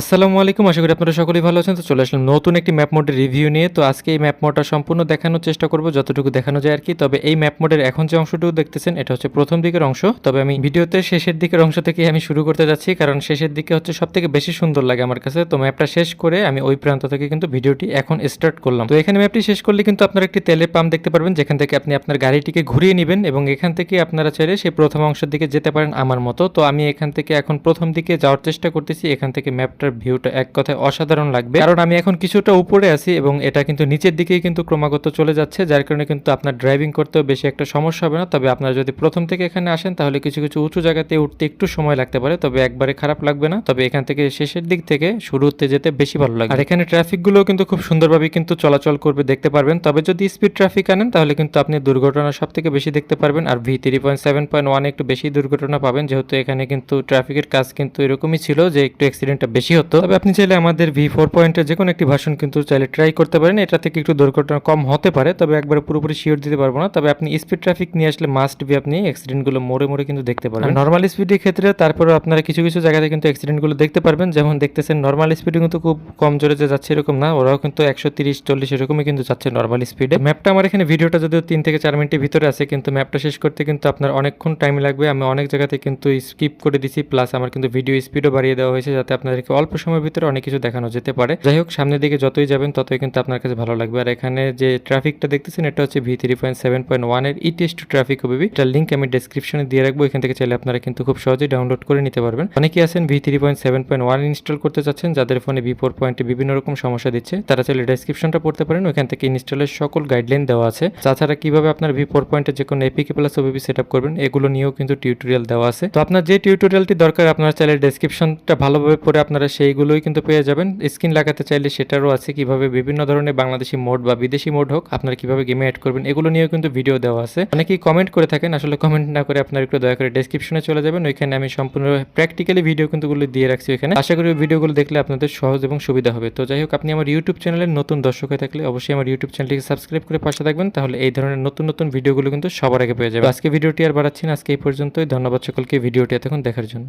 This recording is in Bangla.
আসসালামু আলাইকুম, আশা করি আপনারা সকলেই ভালো আছেন। তো চলে আসলাম নতুন একটি ম্যাপ মোডের রিভিউ নিয়ে। তো আজকে এই ম্যাপ মোডটা সম্পূর্ণ দেখানোর চেষ্টা করব, যতটুকু দেখানো যায় আর কি। তবে এই ম্যাপ মোডের এখন যে অংশটুকু দেখতেছেন, এটা হচ্ছে প্রথম দিকের অংশ। তবে আমি ভিডিওতে শেষের দিকের অংশ থেকে আমি শুরু করতে যাচ্ছি, কারণ শেষের দিকে হচ্ছে সব থেকে বেশি সুন্দর লাগে আমার কাছে। তো ম্যাপটা শেষ করে আমি ওই প্রান্ত থেকে কিন্তু ভিডিওটি এখন স্টার্ট করলাম। তো এখানে ম্যাপটি শেষ করলে কিন্তু আপনারা একটি তেলের পাম্প দেখতে পারবেন, যেখান থেকে আপনি আপনার গাড়িটিকে ঘুরিয়ে নেবেন এবং এখান থেকে আপনারা চাইলে সেই প্রথম অংশের দিকে যেতে পারেন আমার মতো। তো আমি এখান থেকে এখন প্রথম দিকে যাওয়ার চেষ্টা করতেছি, এখান থেকে ম্যাপটার ভিউটা এক কথায় অসাধারণ লাগবে। কারণ আমি এখন কিছুটা উপরে আছি এবং এটা কিন্তু নিচের দিকেই কিন্তু ক্রমাগত চলে যাচ্ছে, যার কারণে কিন্তু আপনার ড্রাইভিং করতেও বেশি একটা সমস্যা হবে না। তবে আপনারা যদি প্রথম থেকে এখানে আসেন, তাহলে কিছু কিছু উঁচু জায়গাতে উঠতে একটু সময় লাগতে পারে, তবে একবারে খারাপ লাগবে না। তবে এখান থেকে শেষের দিক থেকে শুরু হতে যেতে বেশি ভালো লাগবে। আর এখানে ট্রাফিকগুলো কিন্তু খুব সুন্দরভাবে কিন্তু চলাচল করবে, দেখতে পারবেন। তবে যদি স্পিড ট্রাফিক আনেন, তাহলে কিন্তু আপনি দুর্ঘটনা সব থেকে বেশি দেখতে পারবেন। আর V three point seven point one একটু বেশি দুর্ঘটনা পাবেন, যেহেতু এখানে কিন্তু ট্রাফিকের কাজ কিন্তু এরকমই ছিল যে একটু অ্যাক্সিডেন্টটা বেশি হতো। তবে আপনি চাইলে আমাদের ভি ফোর পয়েন্টের যে কোনো একটি ভার্সন কিন্তু চাইলে ট্রাই করতে পারেন। এটা থেকে একটু দুর্ঘটনা কম হতে পারে, তবে একবার পুরোপুরি শিওর দিতে পারব না। তবে আপনি স্পিড ট্রাফিক নিয়ে আসলে মাস্ট বি আপনি অ্যাক্সিডেন্টগুলো মোড়ে মোড়ে কিন্তু দেখতে পারবেন। নর্মাল স্পিডের ক্ষেত্রে তারপরে আপনারা কিছু কিছু জায়গাতে কিন্তু অ্যাক্সিডেন্টগুলো দেখতে পারবেন। যেমন দেখতেছেন নর্মাল স্পিডে কিন্তু খুব কম জোরে যে যাচ্ছে এরকম না, ওরাও কিন্তু একশো তিরিশ, চল্লিশ এরকমই কিন্তু যাচ্ছে নর্মাল স্পিডে ম্যাপটা আমার এখানে ভিডিওটা যদিও তিন থেকে চার মিনিটের ভিতরে আছে, কিন্তু ম্যাপটা শেষ করতে কিন্তু আপনার অনেকক্ষণ টাইম লাগবে। আমি অনেক জায়গাতে কিন্তু স্কিপ করে দিছি প্লাস আমার কিন্তু ভিডিও স্পিডও বাড়িয়ে দেওয়া হয়েছে, যাতে আপনাদেরকে অল্প সময়ের ভিতরে অনেক কিছু দেখানো যেতে পারে। যাই হোক, সামনের দিকে যতই যাবেন, ততই কিন্তু আপনার কাছে ভালো লাগবে। আর এখানে যে ট্রাফিকটা দেখতেছেন, এটা হচ্ছে V three point seven point one ওয়ানের ইটিএস টু ট্রাফিক ওবিবি এটার লিঙ্ক আমি ডেসক্রিপশনে দিয়ে রাখব। এখান থেকে চাইলে আপনারা কিন্তু খুব সহজেই ডাউনলোড করে নিতে পারবেন। অনেকেই আছেন V three point seven point one install করতে চাচ্ছেন, যাদের ফোনে ভি ফোর পয়েন্টে বিভিন্ন রকম সমস্যা দিচ্ছে। তারা চাইলে ডেসক্রিপশনটা পড়তে পারেন। ওখান থেকে ইনস্টলের সকল গাইডলাইন দেওয়া আছে। তাছাড়া কীভাবে আপনার ভি ফোর পয়েন্টের যে কোনো APK plus OBB set up করবেন, এগুলো নিয়েও কিন্তু টিউটোরিয়াল দেওয়া আছে। তো আপনার যে টিউটোরিয়ালটি দরকার, আপনারা চাইলে ডেসক্রিপশনটা ভালোভাবে পড়ে আপনারা সেইগুলোই কিন্তু পেয়ে যাবেন। স্ক্রিন লাগাতে চাইলে সেটারও আছে কীভাবে বিভিন্ন ধরনের বাংলাদেশি মোড বা বিদেশি মোড হোক, আপনারা কীভাবে গেমে অ্যাড করবেন, এগুলো নিয়েও কিন্তু ভিডিও দেওয়া আছে। অনেকেই কমেন্ট করে থাকেন, আসলে কমেন্ট না করে আপনারা একটু দয়া করে ডেসক্রিপশনে চলে যাবেন, ওইখানে আমি সম্পূর্ণ প্র্যাকটিক্যালি ভিডিও কিন্তু গুলো দিয়ে রাখছি ওইখানে আশা করি ভিডিওগুলো দেখলে আপনাদের সহজ এবং সুবিধা হবে। তো যাই হোক, আপনি আমার ইউটিউব চ্যানেলের নতুন দর্শক হয়ে থাকলে অবশ্যই আমার ইউটিউব চ্যানেলটিকে সাবস্ক্রাইব করে পাশে থাকবেন, তাহলে এই ধরনের নতুন নতুন ভিডিওগুলো কিন্তু সবার আগে পেয়ে যাবে আজকে ভিডিওটি আর বাড়াচ্ছি না, আজকে এই পর্যন্তই। ধন্যবাদ সকলকে ভিডিওটি এতক্ষণ দেখার জন্য।